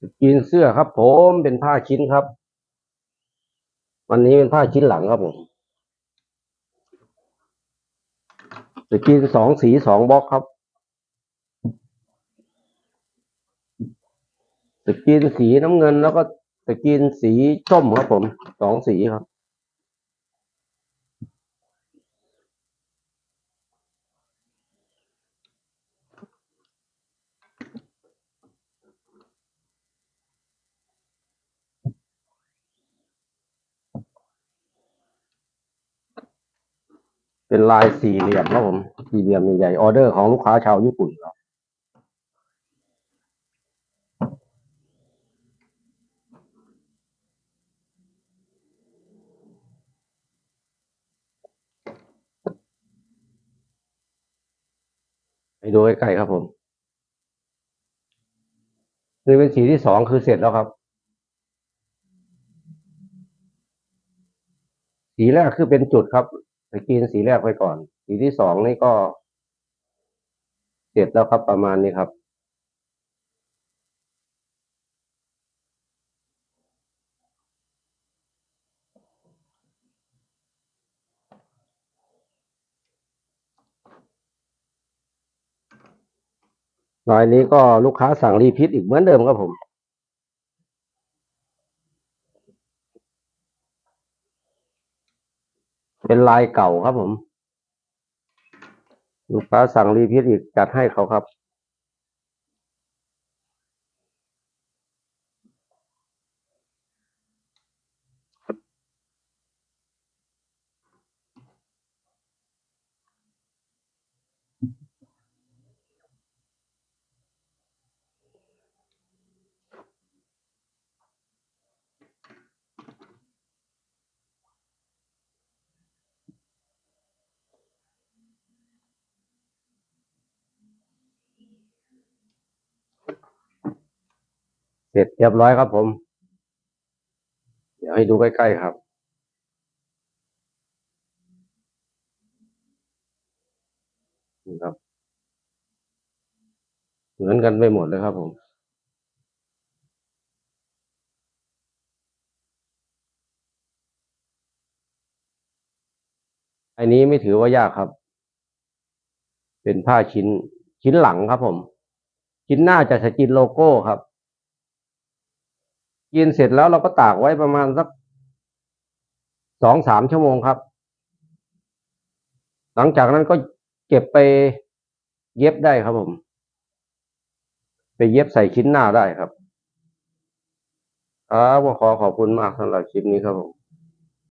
สกรีนเสื้อครับ ผมเป็นผ้าชิ้นครับ วันนี้เป็นผ้าชิ้นหลังครับผมสกรีนสองสีสองบล็อกครับสกรีนสีน้ำเงินแล้วก็สกรีนสีส้มครับผมสองสีครับ เป็นลายสี่เหลี่ยมครับผม สี่เหลี่ยมใหญ่ๆออเดอร์ของลูกค้าชาวญี่ปุ่นครับให้ดูใกล้ๆครับผมนี่เป็นสีที่สองคือเสร็จแล้วครับ สีแรกคือเป็นจุดครับ สกรีนสีแรกไปก่อน สีที่สองนี่ก็ เสร็จแล้วครับประมาณนี้ครับรายนี้ก็ลูกค้าสั่งรีพิทอีกเหมือนเดิมครับผม เป็นลายเก่าครับผม ลูกค้าสั่งรีพิทอีกจัดให้เขาครับ ร็จเรียบร้อยครับผม เดี๋ยวให้ดูใกล้ๆครับ นี่ครับ เหมือนกันไปหมดเลยครับผมอันนี้ไม่ถือว่ายากครับ เป็นผ้าชิ้นชิ้นหลังครับผม ชิ้นหน้าจะสกรีนโลโก้ครับ กินเสร็จแล้วเราก็ตากไว้ประมาณสักสองสามชั่วโมงครับ หลังจากนั้นก็เก็บไปเย็บได้ครับผม ไปเย็บใส่ชิ้นหน้าได้ครับ ครับขอขอบคุณมากสำหรับคลิปนี้ครับผม